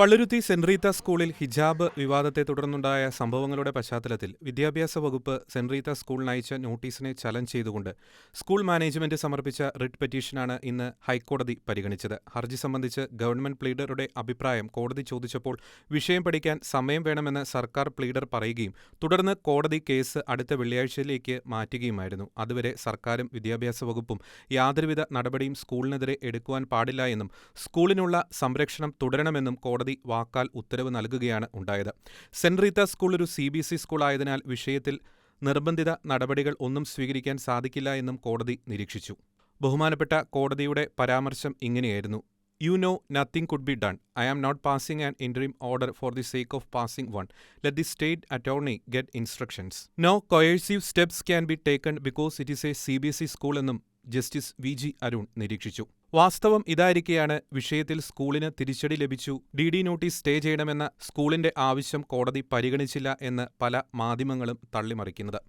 Palluruthy saint Reetha സ്കൂളിൽ ഹിജാബ് വിവാദത്തെ തുടർന്നുണ്ടായ സംഭവങ്ങളുടെ പശ്ചാത്തലത്തിൽ വിദ്യാഭ്യാസ വകുപ്പ് സെന്റ് റീത്ത സ്കൂളിന് അയച്ച നോട്ടീസിനെ ചലഞ്ച് ചെയ്തുകൊണ്ട് സ്കൂൾ മാനേജ്മെന്റ് സമർപ്പിച്ച റിട്ട് പെറ്റീഷനാണ് ഇന്ന് ഹൈക്കോടതി പരിഗണിച്ചത്. ഹർജി സംബന്ധിച്ച് ഗവൺമെന്റ് പ്ലീഡറുടെ അഭിപ്രായം കോടതി ചോദിച്ചപ്പോൾ വിഷയം പഠിക്കാൻ സമയം വേണമെന്ന് സർക്കാർ പ്ലീഡർ പറയുകയും തുടർന്ന് കോടതി കേസ് അടുത്ത വെള്ളിയാഴ്ചയിലേക്ക് മാറ്റുകയുമായിരുന്നു. അതുവരെ സർക്കാരും വിദ്യാഭ്യാസ വകുപ്പും യാതൊരുവിധ നടപടിയും സ്കൂളിനെതിരെ എടുക്കുവാൻ പാടില്ല എന്നും സ്കൂളിനുള്ള സംരക്ഷണം തുടരണമെന്നും കോടതി വാക്കാൽ ഉത്തരവ് നൽകുകയാണ് ഉണ്ടായത്. സെന്റ് റീത്ത സ്കൂൾ ഒരു C B S E school ആയതിനാൽ വിഷയത്തിൽ നിർബന്ധിത നടപടികൾ ഒന്നും സ്വീകരിക്കാൻ സാധിക്കില്ല എന്നും കോടതി നിരീക്ഷിച്ചു. ബഹുമാനപ്പെട്ട കോടതിയുടെ പരാമർശം ഇങ്ങനെയായിരുന്നു. You know nothing could be done I am not passing an interim order for the sake of passing one let the state attorney get instructions no coercive steps can be taken because it is a C B S E school എന്നും justice V G Arun നിരീക്ഷിച്ചു. വാസ്തവം ഇതായിരിക്കെയാണ് വിഷയത്തിൽ സ്കൂളിന് തിരിച്ചടി ലഭിച്ചു. D D notice stay ചെയ്യണമെന്ന സ്കൂളിന്റെ ആവശ്യം കോടതി പരിഗണിച്ചില്ല എന്ന് പല മാധ്യമങ്ങളും തള്ളിമറിക്കുന്നത്.